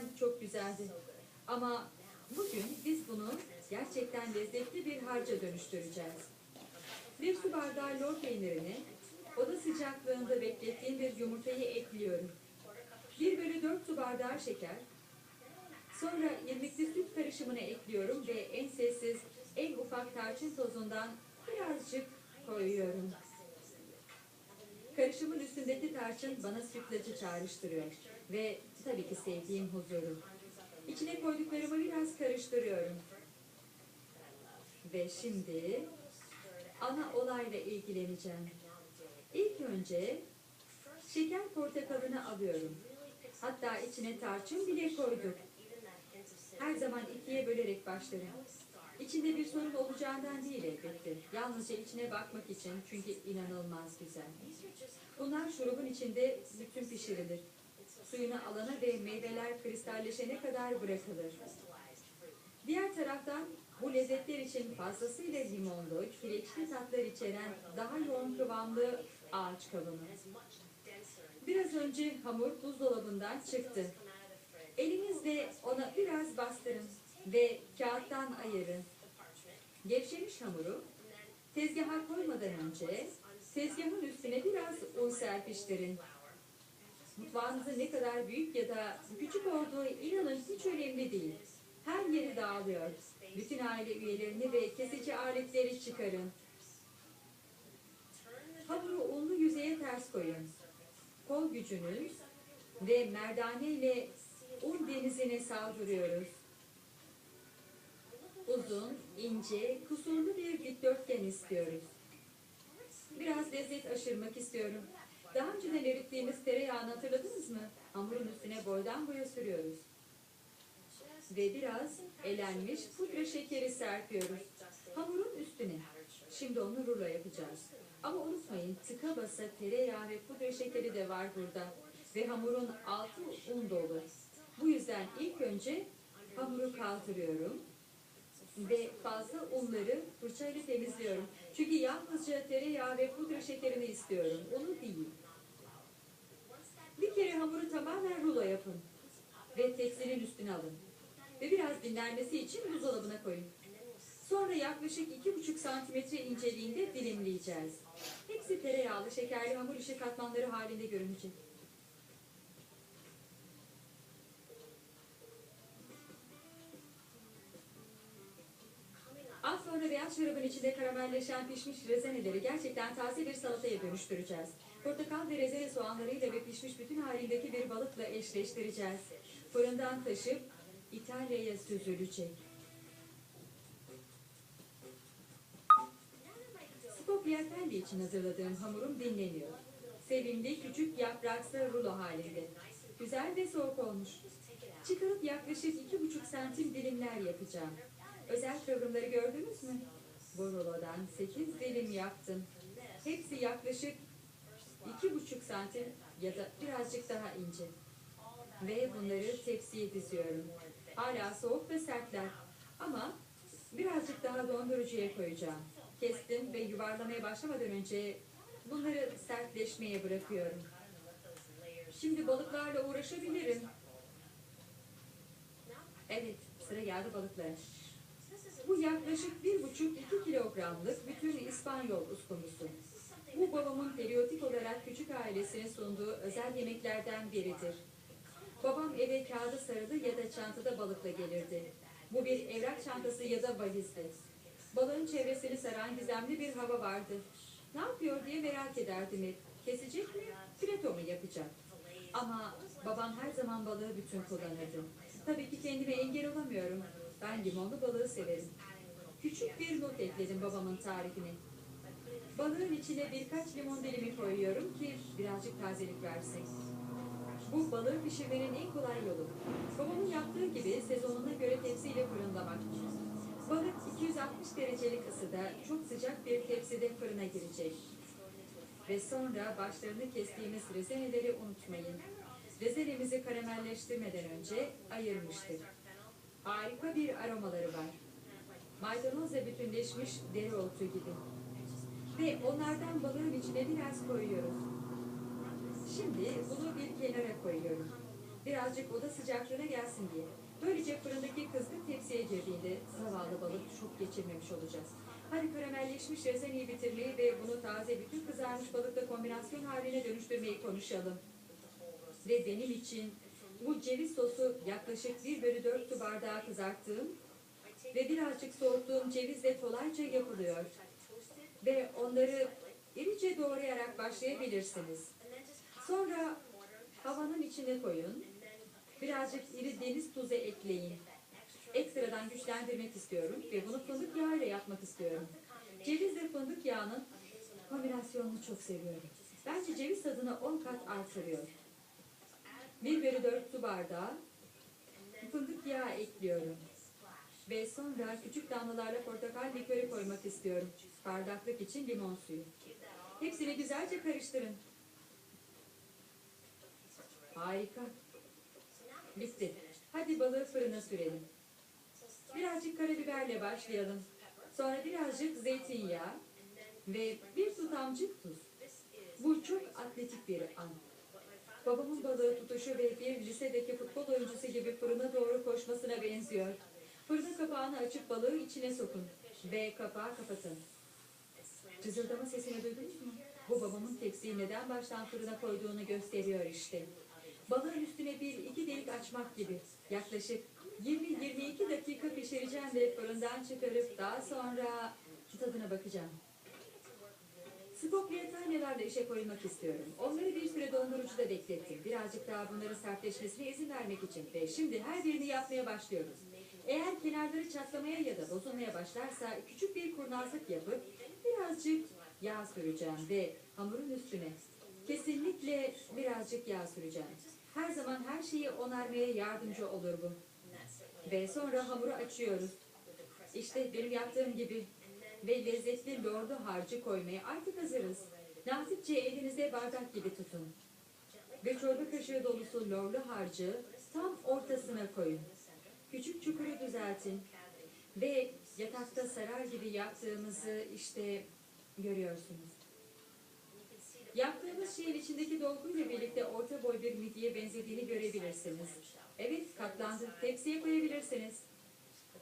gerçekten çok güzeldi. Ama bugün biz bunu gerçekten lezzetli bir harca dönüştüreceğiz. Bir su bardağı lor peynirini oda sıcaklığında beklettiğim bir yumurtayı ekliyorum. 1 bölü 4 su bardağı şeker, Sonra irmikli süt karışımını ekliyorum ve en sessiz, en ufak tarçın tozundan birazcık koyuyorum. Karışımın üstündeki tarçın bana sütlacı çağrıştırıyor ve tabii ki sevdiğim huzuru. İçine koyduklarımı biraz karıştırıyorum. Ve şimdi ana olayla ilgileneceğim. İlk önce şeker portakalını alıyorum. Hatta içine tarçın bile koyduk. Her zaman ikiye bölerek başlarım. İçinde bir sorun olacağından değil elbette. Yalnızca içine bakmak için çünkü inanılmaz güzel. Bunlar şurubun içinde bütün pişirilir. Suyunu alana ve meyveler kristalleşene kadar bırakılır. Diğer taraftan bu lezzetler için fazlasıyla limonlu, kireçli tatlar içeren daha yoğun kıvamlı ağaç kavunu. Biraz önce hamur buzdolabından çıktı. Elinizle ona biraz bastırın ve kağıttan ayırın. Gevşemiş hamuru tezgaha koymadan önce tezgahın üstüne biraz un serpiştirin. Mutfağınızın ne kadar büyük ya da küçük olduğu inanın hiç önemli değil. Her yeri dağılıyor. Bütün aile üyelerini ve kesici aletleri çıkarın. Hamuru unlu yüzeye ters koyun. Kol gücünüz ve merdane ile un denizine saldırıyoruz. Uzun, ince, kusurlu bir dikdörtgen istiyoruz. Biraz lezzet aşırmak istiyorum. Daha önceden erittiğimiz tereyağını hatırladınız mı? Hamurun üstüne boydan boya sürüyoruz. Ve biraz elenmiş pudra şekeri serpiyoruz. Hamurun üstüne. Şimdi onu rulo yapacağız. Ama unutmayın tıka basa tereyağı ve pudra şekeri de var burada. Ve hamurun altı un dolu. Bu yüzden ilk önce hamuru kaldırıyorum ve fazla unları fırçayla temizliyorum. Çünkü yalnızca tereyağı ve pudra şekerini istiyorum. Unu değil. Bir kere hamuru tamamen rulo yapın. Ve tepsinin üstüne alın. Ve biraz dinlenmesi için buzdolabına koyun. Sonra yaklaşık iki buçuk santimetre inceliğinde dilimleyeceğiz. Hepsi tereyağlı, şekerli hamur işi katmanları halinde görünecek. Sonra beyaz şarabın içinde karamelleşen pişmiş rezeneleri gerçekten taze bir salataya dönüştüreceğiz. Portakal ve rezene soğanlarıyla ve pişmiş bütün halindeki bir balıkla eşleştireceğiz. Fırından taşıp İtalya'ya süzülecek. Spogliatelli için hazırladığım hamurum dinleniyor. Sevimli küçük yapraksı rulo halinde. Güzel ve soğuk olmuş. Çıkarıp yaklaşık iki buçuk santim dilimler yapacağım. Özel kıvrımları gördünüz mü? Bu rulodan sekiz dilim yaptım. Hepsi yaklaşık iki buçuk santim ya da birazcık daha ince. Ve bunları tepsiye diziyorum. Hala soğuk ve sertler. Ama birazcık daha dondurucuya koyacağım. Kestim ve yuvarlamaya başlamadan önce bunları sertleşmeye bırakıyorum. Şimdi balıklarla uğraşabilirim. Evet, sıra geldi balıklara. Bu yaklaşık bir buçuk iki kilogramlık bütün İspanyol uskumrusu. Bu babamın periyodik olarak küçük ailesine sunduğu özel yemeklerden biridir. Babam eve kağıdı sarılı ya da çantada balıkla gelirdi. Bu bir evrak çantası ya da valizdi. Balığın çevresini saran gizemli bir hava vardı. Ne yapıyor diye merak ederdim hep. Kesecek mi, fileto mu yapacak? Ama babam her zaman balığı bütün kullanırdı. Tabii ki kendime engel olamıyorum. Ben limonlu balığı severim. Küçük bir not ekledim babamın tarifine. Balığın içine birkaç limon dilimi koyuyorum ki birazcık tazelik versin. Bu balığı pişirmenin en kolay yolu. Babamın yaptığı gibi sezonuna göre tepsiyle fırınlamak. Balık 260 derecelik ısıda çok sıcak bir tepside fırına girecek. Ve sonra başlarını kestiğimiz rezeneleri unutmayın. Rezenemizi karamelleştirmeden önce ayırmıştık. Harika bir aromaları var. Maydanozla bütünleşmiş dereotu gibi. Ve onlardan balığın içine biraz koyuyoruz. Şimdi bunu bir kenara koyuyorum. Birazcık oda sıcaklığına gelsin diye. Böylece fırındaki kızgın tepsiye girdiğinde zavallı balık çok geçirmemiş olacağız. Hadi karamelleşmiş rezeniyi bitirmeyi ve bunu taze bütün kızarmış balıkla kombinasyon haline dönüştürmeyi konuşalım. Ve benim için bu ceviz sosu yaklaşık 1 bölü 4 su bardağı kızarttığım ve birazcık soğuttuğum cevizle kolayca yapılıyor. Ve onları irice doğrayarak başlayabilirsiniz. Sonra havanın içine koyun. Birazcık iri deniz tuzu ekleyin. Ekstradan güçlendirmek istiyorum ve bunu fındık yağıyla yapmak istiyorum. Ceviz ve fındık yağının kombinasyonunu çok seviyorum. Bence ceviz tadını 10 kat artırıyor. 1 bölü 4 su bardağı fındık yağı ekliyorum. Ve sonra küçük damlalarla portakal likörü koymak istiyorum. Bardaklık için limon suyu. Hepsini güzelce karıştırın. Harika. Bitti. Hadi balığı fırına sürelim. Birazcık karabiberle başlayalım. Sonra birazcık zeytinyağı ve bir tutamcık tuz. Bu çok atletik bir an. Babamın balığı tutuşu ve bir lisedeki futbol oyuncusu gibi fırına doğru koşmasına benziyor. Fırının kapağını açıp balığı içine sokun ve kapağı kapatın. Cızıldama sesini duydunuz mu? Bu babamın tepsiyi neden baştan fırına koyduğunu gösteriyor işte. Balığın üstüne bir iki delik açmak gibi. Yaklaşık 20-22 dakika pişireceğim ve fırından çıkarıp daha sonra tadına bakacağım. Spogliatania'larla işe koyulmak istiyorum. Onları bir süre dondurucuda beklettim. Birazcık daha bunların sertleşmesine izin vermek için. Ve şimdi her birini yapmaya başlıyoruz. Eğer kenarları çatlamaya ya da bozulmaya başlarsa küçük bir kurnazlık yapıp birazcık yağ süreceğim ve hamurun üstüne kesinlikle birazcık yağ süreceğim. Her zaman her şeyi onarmaya yardımcı olur bu. Ve sonra hamuru açıyoruz. İşte benim yaptığım gibi. Ve lezzetli lordu harcı koymaya artık hazırız. Nazikçe elinize bardak gibi tutun. Ve çorba kaşığı dolusu lorlu harcı tam ortasına koyun. Küçük çukuru düzeltin. Ve yatakta sarar gibi yaptığımızı işte görüyorsunuz. Yaptığımız şeyin içindeki dolguyla birlikte orta boy bir midyeye benzediğini görebilirsiniz. Evet katlandı. Tepsiye koyabilirsiniz.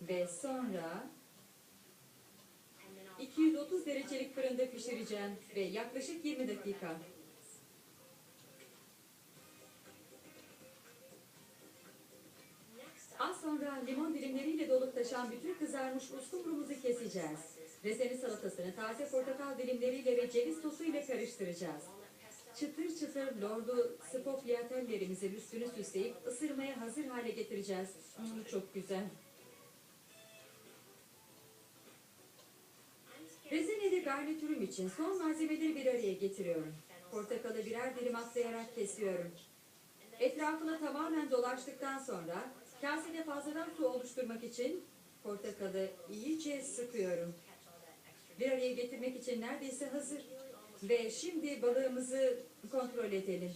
Ve sonra 230 derecelik fırında pişireceğim ve yaklaşık 20 dakika. Az sonra limon dilimleriyle dolup taşan bütün kızarmış uskumrumuzu keseceğiz. Rezeni salatasını taze portakal dilimleriyle ve ceviz sosu ile karıştıracağız. Çıtır çıtır lordu spogliatellerimizin üstünü süsleyip ısırmaya hazır hale getireceğiz. Hmm, çok güzel. Rezeneli garnitürüm için son malzemeleri bir araya getiriyorum. Portakalı birer dilim atlayarak kesiyorum. Etrafına tamamen dolaştıktan sonra kasede fazladan su oluşturmak için portakalı iyice sıkıyorum. Bir araya getirmek için neredeyse hazır. Ve şimdi balığımızı kontrol edelim.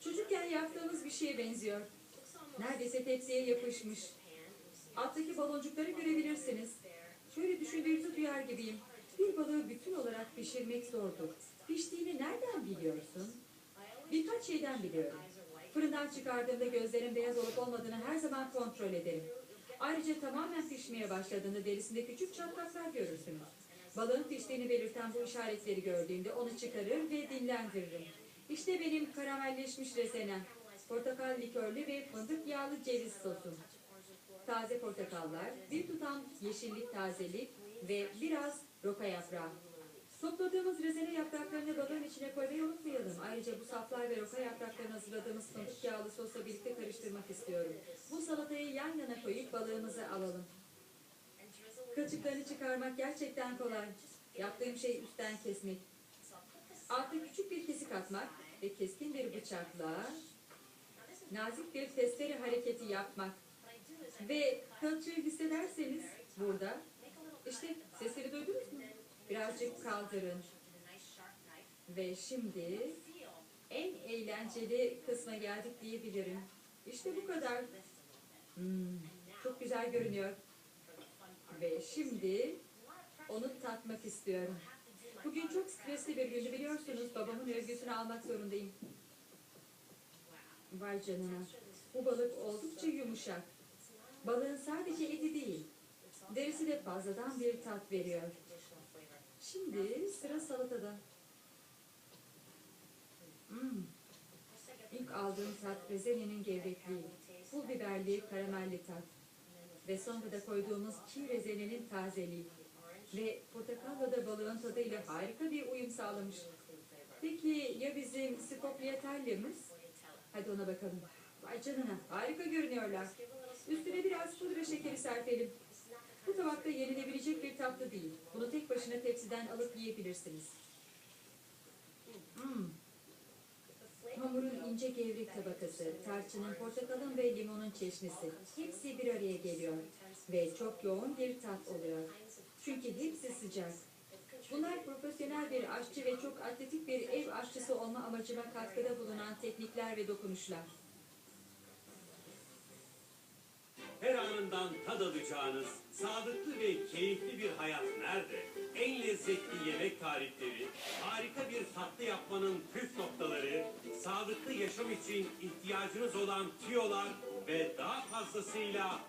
Çocukken yaptığımız bir şeye benziyor. Neredeyse tepsiye yapışmış. Alttaki baloncukları görebilirsiniz. Şöyle düşündüğünüzü duyar gibiyim. Bir balığı bütün olarak pişirmek zordur. Piştiğini nereden biliyorsun? Birkaç şeyden biliyorum. Fırından çıkardığımda gözlerin beyaz olup olmadığını her zaman kontrol ederim. Ayrıca tamamen pişmeye başladığında derisinde küçük çatlaklar görürsünüz. Balığın piştiğini belirten bu işaretleri gördüğümde onu çıkarır ve dinlendiririm. İşte benim karamelleşmiş rezenem. Portakal likörlü ve fındık yağlı ceviz sosum. Taze portakallar, bir tutam yeşillik tazelik ve biraz roka yaprağı. Topladığımız rezene yapraklarını balığın içine koymayı unutmayalım. Ayrıca bu saflar ve roka yapraklarını hazırladığımız fındık yağlı sosla birlikte karıştırmak istiyorum. Bu salatayı yan yana koyup balığımızı alalım. Kılçıklarını çıkarmak gerçekten kolay. Yaptığım şey üstten kesmek. Altta küçük bir kesik atmak ve keskin bir bıçakla nazik bir testere hareketi yapmak. Ve kılçığı hissederseniz burada işte sesleri duydunuz mu? Birazcık kaldırın. Ve şimdi en eğlenceli kısma geldik diyebilirim. İşte bu kadar. Hmm, çok güzel görünüyor. Ve şimdi onu tatmak istiyorum. Bugün çok stresli bir gündü biliyorsunuz. Babamın övgüsünü almak zorundayım. Vay canına. Bu balık oldukça yumuşak. Balığın sadece eti değil, derisi de fazladan bir tat veriyor. Şimdi sıra salatada. Hmm, ilk aldığım tat bezelyenin gevrekliği, pul biberli, karamelli tat. Ve sonra da koyduğumuz çiğ rezenenin tazeliği. Ve portakalla da balığın tadıyla harika bir uyum sağlamış. Peki ya bizim scopiatelli'miz? Hadi ona bakalım. Vay canına harika görünüyorlar. Üstüne biraz pudra şekeri serpelim. Bu tabakta yenilebilecek bir tatlı değil. Bunu tek başına tepsiden alıp yiyebilirsiniz. Hmm. Hamurun ince gevrek tabakası, tarçının, portakalın ve limonun çeşnisi. Hepsi bir araya geliyor. Ve çok yoğun bir tat oluyor. Çünkü hepsi sıcak. Bunlar profesyonel bir aşçı ve çok atletik bir ev aşçısı olma amacıma katkıda bulunan teknikler ve dokunuşlar. Her anından tad alacağınız sağlıklı ve keyifli bir hayat nerede? En lezzetli yemek tarifleri, harika bir tatlı yapmanın püf noktaları, sağlıklı yaşam için ihtiyacınız olan tüyolar ve daha fazlasıyla